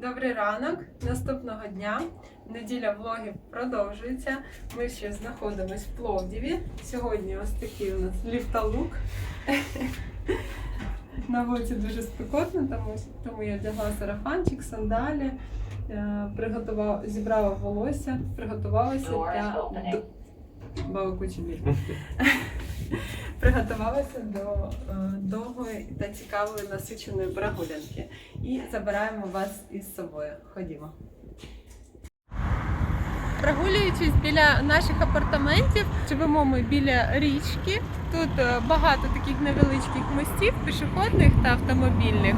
Добрий ранок. Наступного дня. Неділя влогів продовжується. Ми ще знаходимось в Пловдіві. Сьогодні ось такий у нас ліфталук. На вулиці дуже спекотно, тому, тому я вдягла сарафанчик, сандалі, е, приготувала, зібрала волосся, приготувалася для. Баба Кучері. Приготувалася до е, довгої та цікавої насиченої прогулянки. І забираємо вас із собою. Ходімо. Прогулюючись біля наших апартаментів, живемо ми біля річки. Тут е, багато таких невеличких мостів, пішохідних та автомобільних.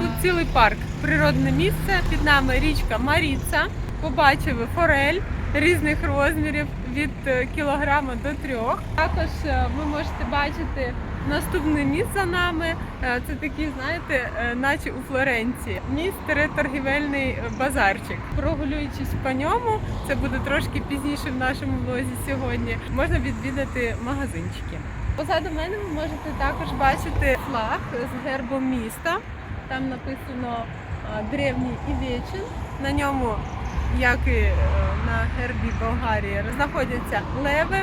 Тут цілий парк, природне місце. Під нами річка Маріца. Побачили форель різних розмірів від е, кілограма до трьох. Також е, ви можете бачити наступне міст за нами. Е, Це такий, знаєте, наче у Флоренції. Міст торгівельний базарчик. Прогулюючись по ньому, це буде трошки пізніше в нашому влозі сьогодні. Можна відвідати магазинчики. Позаду мене ви можете також бачити флаг з гербом міста. Там написано древній і вічен. На ньому, як і е, на гербі Болгарії, знаходяться леви.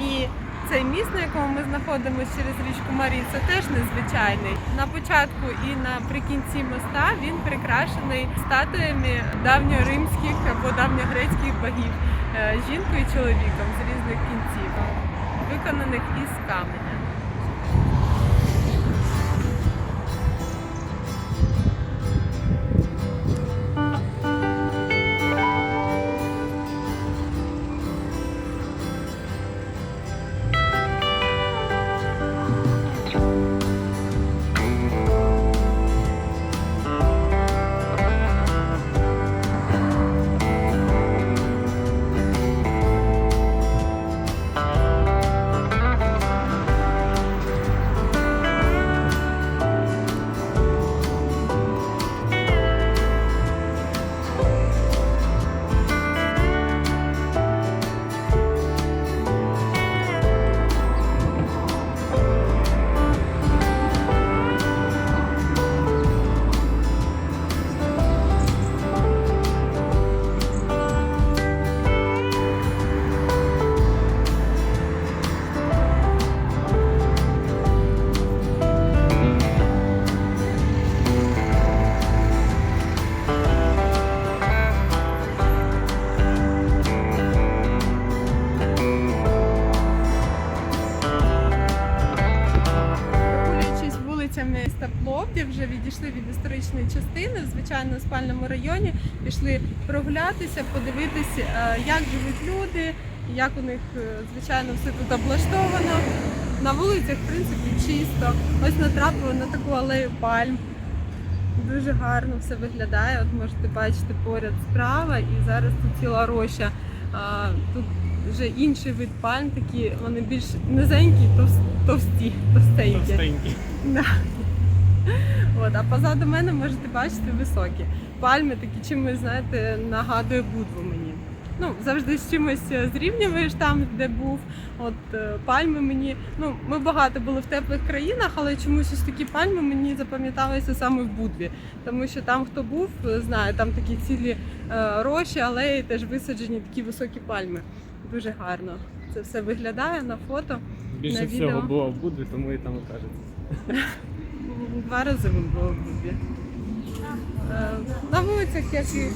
І цей міст, на якому ми знаходимося через річку Маріца, теж незвичайний. На початку і наприкінці моста він прикрашений статуями давньоримських або давньогрецьких богів, е, жінкою і чоловіком з різних кінців, виконаних із каменя. Історичної частини в звичайно спальному районі. Пішли прогулятися, подивитись, е, як живуть люди, як у них е, звичайно все тут облаштовано. На вулицях, в принципі, чисто. Ось натрапили на таку алею пальм. Дуже гарно все виглядає. От можете бачити поряд справа, і зараз тут ціла роща. Тут вже інший вид пальм, такі вони більш низенькі, товсті, товстенькі. Товстенький. Да. От, а позаду мене можете бачити високі. Пальми такі чимось, знаєте, нагадує Будву мені. Ну, завжди з чимось е, зрівнюєш там, де був. От е, пальми мені. Ну, ми багато були в теплих країнах, але чомусь ось такі пальми мені запам'яталися саме в Будві. Тому що там, хто був, знає, там такі цілі е, рощі, алеї теж висаджені такі високі пальми. Дуже гарно. Це все виглядає на фото. Більше На всього відео. було в Будві, тому і там і кажеться. Два рази ми були в Будві. Е, На вулицях, як і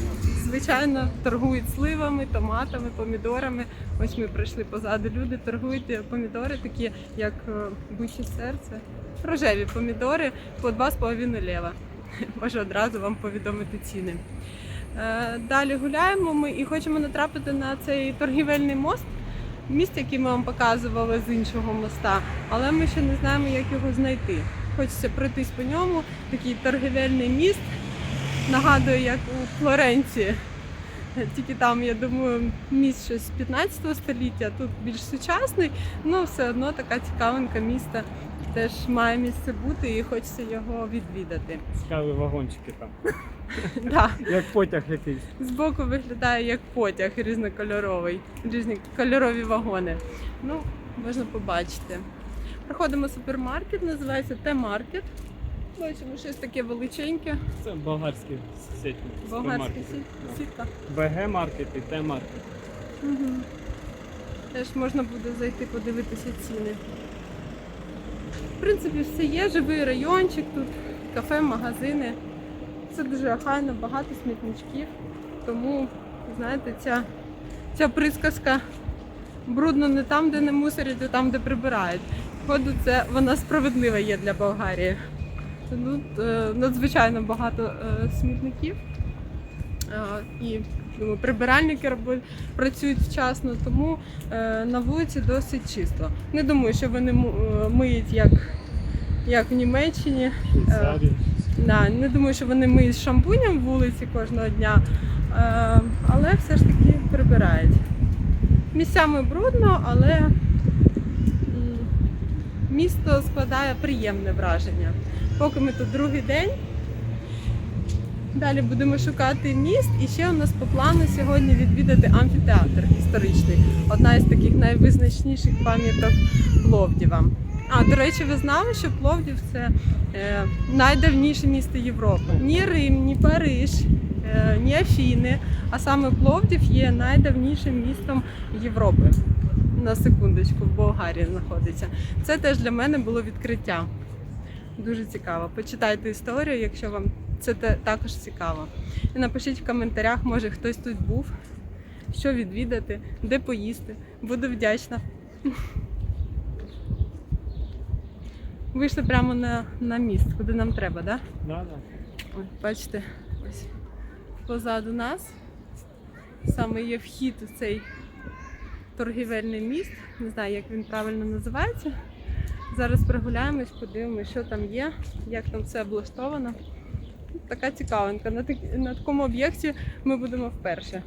звичайно, торгують сливами, томатами, помідорами. Ось ми прийшли позаду. Люди торгують е, помідори, такі як е, буче серце. Рожеві помідори по 2,5 лева. Можу одразу вам повідомити ціни. Далі гуляємо ми і хочемо натрапити на цей торгівельний мост. Міст, який ми вам показували з іншого моста, але ми ще не знаємо, як його знайти. Хочеться пройтись по ньому. Такий торгівельний міст. Нагадує, як у Флоренції. Тільки там, я думаю, міст щось з 15 століття, тут більш сучасний, але все одно така цікавинка міста теж має місце бути і хочеться його відвідати. Цікаві вагончики там. Да. Як потяг якийсь. Збоку виглядає як потяг різнокольоровий, різні кольорові вагони. Ну, можна побачити. Проходимо супермаркет, називається Т-маркет. Бачимо щось таке величеньке. Це болгарські сеті. Болгарська сіт- сітка. БГ маркет і Т маркет. Угу. Теж можна буде зайти подивитися ціни. В принципі, все є, живий райончик тут, кафе, магазини. Це дуже охайно, багато смітничків. Тому, знаєте, ця, ця присказка брудно не там, де не мусорять, а там, де прибирають. Походу, це вона справедлива є для Болгарії. Тут е, надзвичайно багато е, смітників. Е, і думаю, прибиральники працюють вчасно, тому на вулиці досить чисто. Не думаю, що вони миють як, як в Німеччині. Да, не думаю, що вони миють шампунем вулиці кожного дня, але все ж таки прибирають. Місцями брудно, але місто складає приємне враження. Поки ми тут другий день. Далі будемо шукати міст. І ще у нас по плану сьогодні відвідати амфітеатр історичний. Одна із таких найвизначніших пам'яток Пловдіва. А, до речі, ви знали, що Пловдів це е, найдавніше місто Європи. Ні Рим, ні Париж, е, ні Афіни, а саме Пловдів є найдавнішим містом Європи. На секундочку, в Болгарії знаходиться. Це теж для мене було відкриття. Дуже цікаво. Почитайте історію, якщо вам це також цікаво. І напишіть в коментарях, може хтось тут був, що відвідати, де поїсти. Буду вдячна. Вийшли прямо на, на міст, куди нам треба, так? Да? Да, да. Ой, бачите, ось позаду нас саме є вхід у цей торгівельний міст. Не знаю, як він правильно називається. Зараз прогуляємось, подивимося, що там є, як там все облаштовано. Така цікавинка. На, так, на такому об'єкті ми будемо вперше.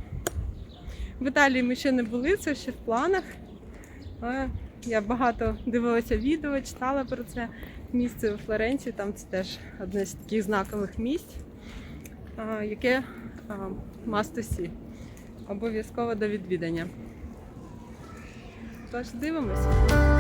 В Італії ми ще не були, це ще в планах. Я багато дивилася відео, читала про це місце у Флоренції, там це теж одне з таких знакових місць, яке must. Обов'язково до відвідання. Тож дивимося.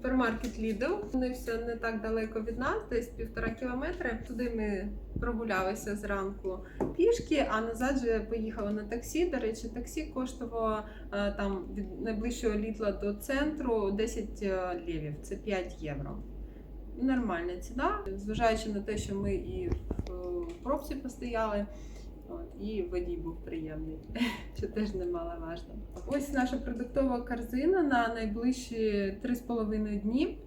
Супермаркет. Lidl. Вони все не так далеко від нас, десь півтора кілометри. Туди ми прогулялися зранку пішки, а назад вже поїхали на таксі. До речі, таксі коштувало е, там від найближчого літла до центру 10 лєвів, це 5 євро. Нормальна ціна, зважаючи на те, що ми і в е, пробці постояли. От, і водій був приємний, що теж немаловажно. Ось наша продуктова корзина на найближчі 3,5 дні.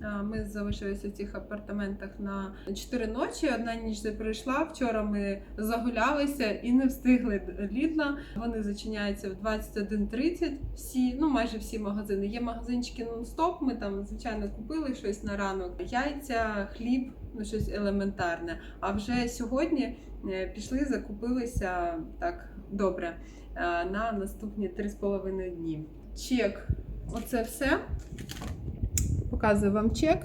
А, Ми залишилися в цих апартаментах на 4 ночі. Одна ніч вже пройшла. Вчора ми загулялися і не встигли Лідла. Вони зачиняються в 21.30. Всі, ну майже всі магазини. Є магазинчики нон-стоп. Ми там, звичайно, купили щось на ранок. Яйця, хліб, ну щось елементарне. А вже сьогодні е, пішли, закупилися так добре е, на наступні 3,5 дні. Чек. Оце все. Показую вам чек.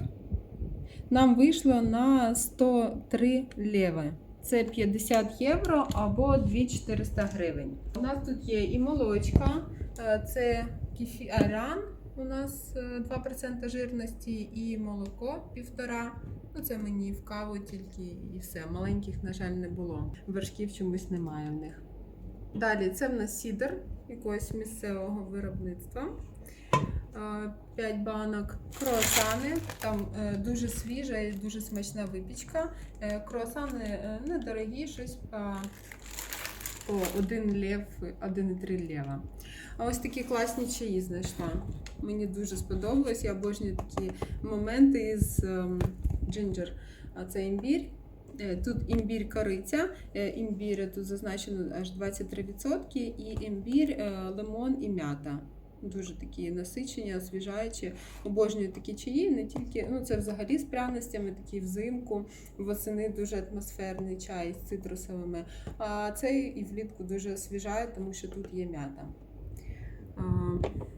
Нам вийшло на 103 леви. Це 50 євро або 2400 гривень. У нас тут є і молочка, е, це кефіран, у нас е, 2% жирності, і молоко 1,5. Ну, це мені в каву тільки і все. Маленьких, на жаль, не було. Вершків чомусь немає в них. Далі це в нас сідер якогось місцевого виробництва. 5 банок круасани. Там е, дуже свіжа і дуже смачна випічка. Е, Круасани е, недорогі, щось по по 1 лев, 1,3 лева. А ось такі класні чаї знайшла. Мені дуже сподобалось. Я обожнюю такі моменти із ем, джинджер. А це імбір. Е, Тут імбір кориця, е, імбір тут зазначено аж 23%, і імбір, е, лимон і м'ята. Дуже такі насичені, освіжаючі. Обожнюю такі чаї, не тільки, ну це взагалі з пряностями, такі взимку, восени дуже атмосферний чай з цитрусовими. А цей і влітку дуже освіжає, тому що тут є м'ята.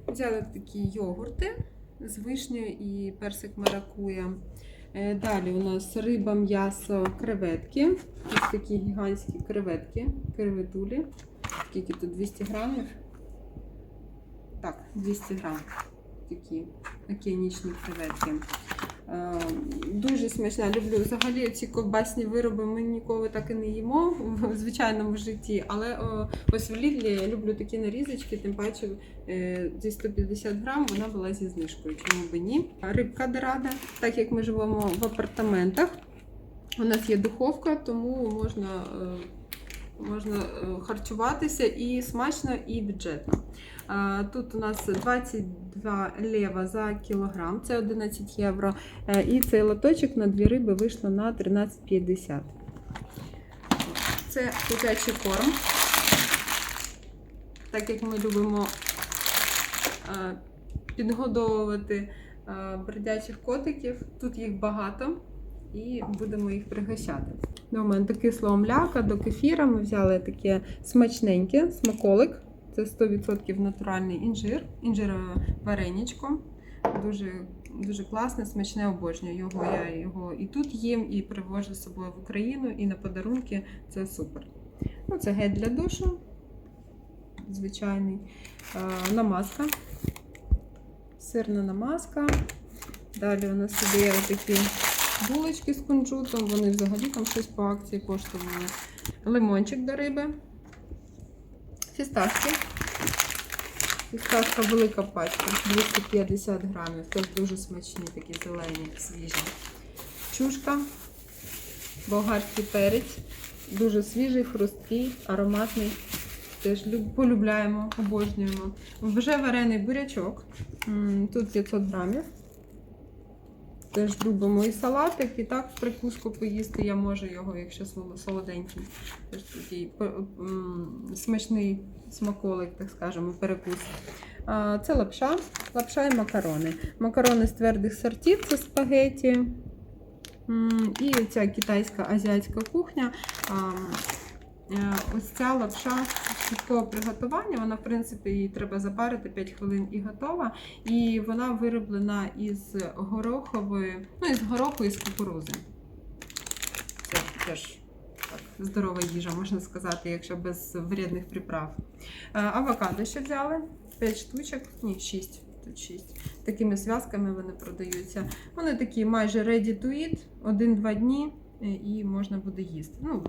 Взяли такі йогурти з вишнею і персик маракуя. Е, Далі у нас риба, м'ясо, креветки. Ось такі гігантські креветки, креветулі. Скільки тут 200 грамів? Так, 200 грам. Такі океанічні креветки. Е, Дуже смачна. Люблю взагалі ці ковбасні вироби. Ми ніколи так і не їмо в звичайному житті. Але о, ось в Лідлі я люблю такі нарізочки, тим паче е, зі 150 грам вона була зі знижкою. Чому би ні? Рибка дорада, так як ми живемо в апартаментах. У нас є духовка, тому можна, е, можна е, харчуватися і смачно, і бюджетно. Е, Тут у нас 22 лева за кілограм, це 11 євро. Е, І цей лоточок на дві риби вийшло на 13,50. Це котячий корм. Так як ми любимо е, підгодовувати бродячих котиків, тут їх багато і будемо їх пригощати. До моменту кислого мляка, до кефіра ми взяли таке смачненьке смаколик. Це 100% натуральний інжир, інжир вареничко. Дуже, дуже класне, смачне обожнюю його. Я його і тут їм, і привожу з собою в Україну, і на подарунки. Це супер. Ну, це гель для душу. Звичайний. Е, намазка. Сирна намазка. Далі у нас іде такі булочки з кунжутом. Вони взагалі там щось по акції коштували. Лимончик до риби. Фісташки. Фісташка велика пачка, 250 грамів. Теж дуже смачні, такі зелені, свіжі. Чушка, болгарський перець. Дуже свіжий, хрусткий, ароматний. Теж полюбляємо, обожнюємо. Вже варений бурячок. Тут 500 грамів. Теж любимо і салатик, і так в прикуску поїсти. Я можу його, якщо солоденький. Теж такий смачний смаколик, так скажемо, перекус. Це лапша, лапша і макарони. Макарони з твердих сортів це спагеті. І ця китайська азіатська кухня. Е, Ось ця лапша швидкого приготування, вона, в принципі, її треба запарити 5 хвилин і готова. І вона вироблена із горохової, ну, із гороху і з кукурузи. Це теж так, здорова їжа, можна сказати, якщо без вредних приправ. Е, Авокадо ще взяли. 5 штучок, ні, 6. Тут 6. Такими зв'язками вони продаються. Вони такі майже ready to eat, 1-2 дні. Е, І можна буде їсти. Ну,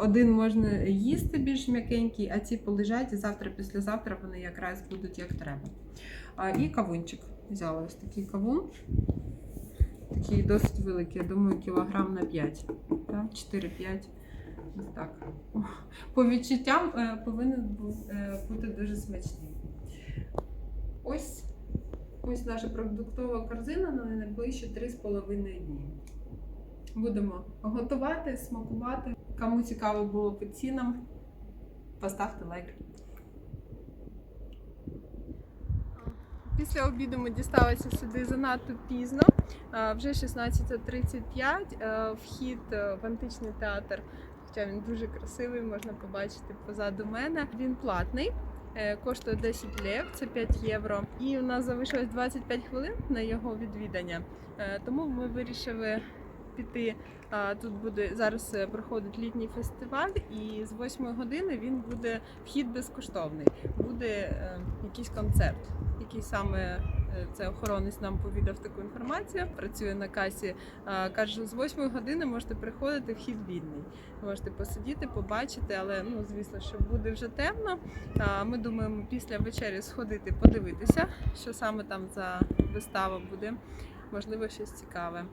один можна їсти більш м'якенький, а ці полежать і завтра, післязавтра вони якраз будуть як треба. А, і кавунчик. Взяла ось такий кавун. Такий досить великий, я думаю, кілограм на 5. Так? 4-5. Так. По відчуттям е, повинен е, бути дуже смачний. Ось, ось наша продуктова корзина на найближчі 3,5 дні. Будемо готувати, смакувати. Кому цікаво було по цінам, поставте лайк. Після обіду ми дісталися сюди занадто пізно. Вже 16.35. Е, Вхід е, в античний театр, хоча він дуже красивий, можна побачити позаду мене. Він платний. е, Коштує 10 лев, це 5 євро. І у нас залишилось 25 хвилин на його відвідання. Тому ми вирішили піти. Тут буде зараз е, проходить літній фестиваль, і з 8 години він буде вхід безкоштовний. Буде е, якийсь концерт, який саме е, це охоронець нам повідав таку інформацію. Працює на касі. Каже, з 8 години можете приходити, вхід вільний. Можете посидіти, побачити, але ну звісно, що буде вже темно. Ми думаємо після вечері сходити, подивитися, що саме там за вистава буде. Можливо, щось цікаве.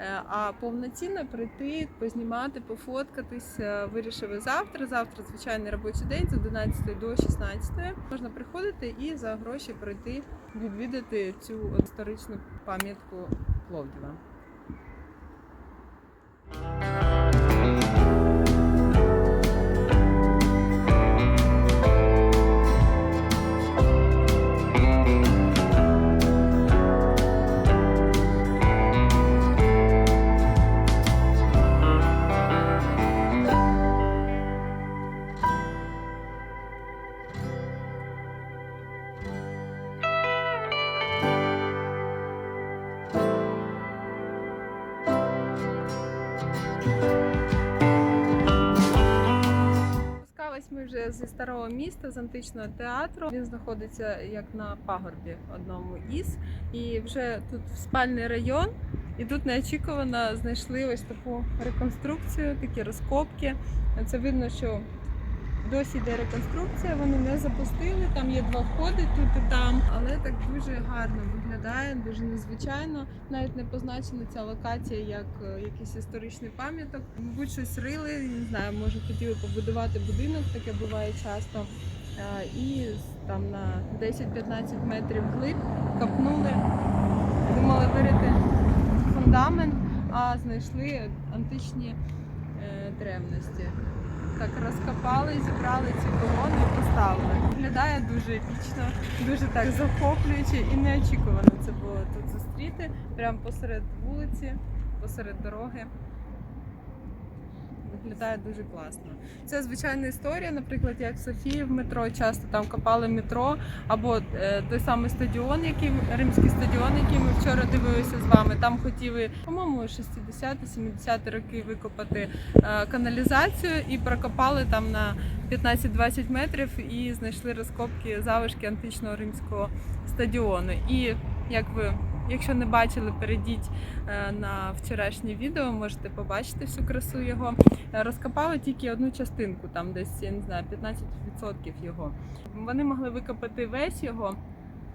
Е, А повноцінно прийти, познімати, пофоткатись е, вирішили завтра. Завтра звичайний робочий день з 11 до 16. Можна приходити і за гроші пройти відвідати цю історичну пам'ятку Пловдіва. Міста, з античного театру. Він знаходиться як на пагорбі одному із. І вже тут спальний район. І тут неочікувано знайшли ось таку реконструкцію, такі розкопки. Це видно, що досі йде реконструкція, вони не запустили. Там є два входи тут і там, але так дуже гарно виглядає, дуже незвичайно. Навіть не позначена ця локація як е, якийсь історичний пам'яток. Мабуть, щось рили, не знаю, може хотіли побудувати будинок, таке буває часто. Е, І там на 10-15 метрів глиб копнули, думали вирити фундамент, а знайшли античні е, древності. Так розкопали, зібрали ці колони і поставили. Виглядає дуже епічно, дуже так захоплююче і неочікувано це було тут зустріти. Прямо посеред вулиці, посеред дороги. Виглядає дуже класно. Це звичайна історія, наприклад, як в Софії в метро часто там копали метро, або е, той самий стадіон, який римський стадіон, який ми вчора дивилися з вами. Там хотіли, по-моєму, 60-70 роки викопати е, каналізацію і прокопали там на 15-20 метрів і знайшли розкопки залишки античного римського стадіону. І як ви, якщо не бачили, перейдіть е, на вчорашнє відео, можете побачити всю красу його. Е, Розкопали тільки одну частинку, там десь я не знаю, 15% його. Вони могли викопати весь його.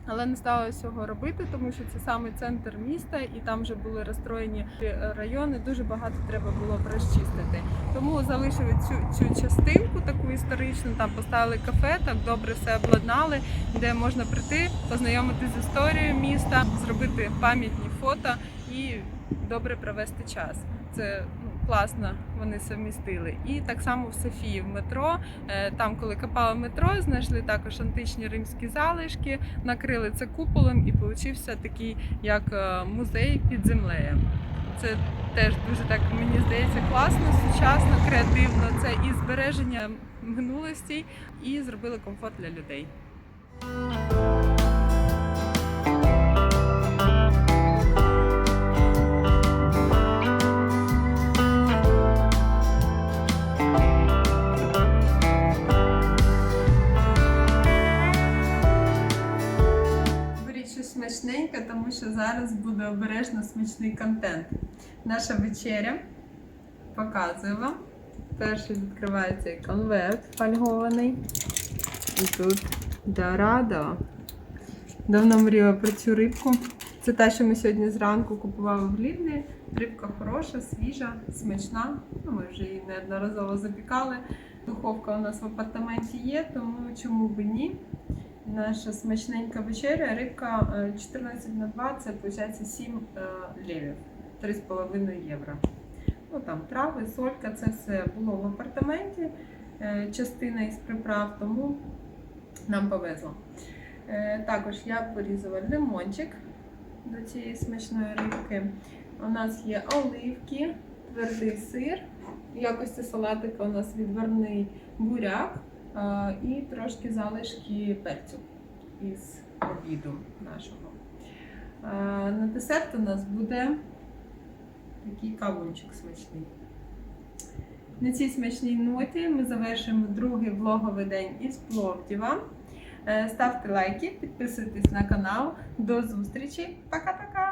Але не стали цього робити, тому що це саме центр міста, і там вже були розстроєні е, райони. Дуже багато треба було розчистити. Тому залишили цю, цю частинку таку історичну. Там поставили кафе, так добре все обладнали, де можна прийти, познайомитися з історією міста, зробити пам'ятні фото і добре провести час. Це класно вони совмістили. І так само в Софії в метро. Е, Там, коли копали метро, знайшли також античні римські залишки, накрили це куполом і получився такий як е, музей під землею. Це теж дуже так мені здається класно, сучасно, креативно. Це і збереження минулості, і зробили комфорт для людей. Смачненьке, тому що зараз буде обережно смачний контент. Наша вечеря. Показую вам. Перший відкривається конверт фольгований. І тут дорадо. Давно мріяла про цю рибку. Це та, що ми сьогодні зранку купували в Лідні. Рибка хороша, свіжа, смачна. Ну, ми вже її неодноразово запікали. Духовка у нас в апартаменті є, тому чому б ні. Наша смачненька вечеря, рибка е, 14 на 2, це виходить 7 е, левів, 3,5 євро. Ну там трави, солька, це все було в апартаменті, е, частина із приправ, тому нам повезло. Е, Також я порізала лимончик до цієї смачної рибки. У нас є оливки, твердий сир. В якості салатика у нас відварний буряк е, і трошки залишки перцю із обіду нашого. Е, На десерт у нас буде такий кавунчик смачний. На цій смачній ноті ми завершимо другий влоговий день із Пловдіва. Е, Ставте лайки, підписуйтесь на канал. До зустрічі. Пока-пока!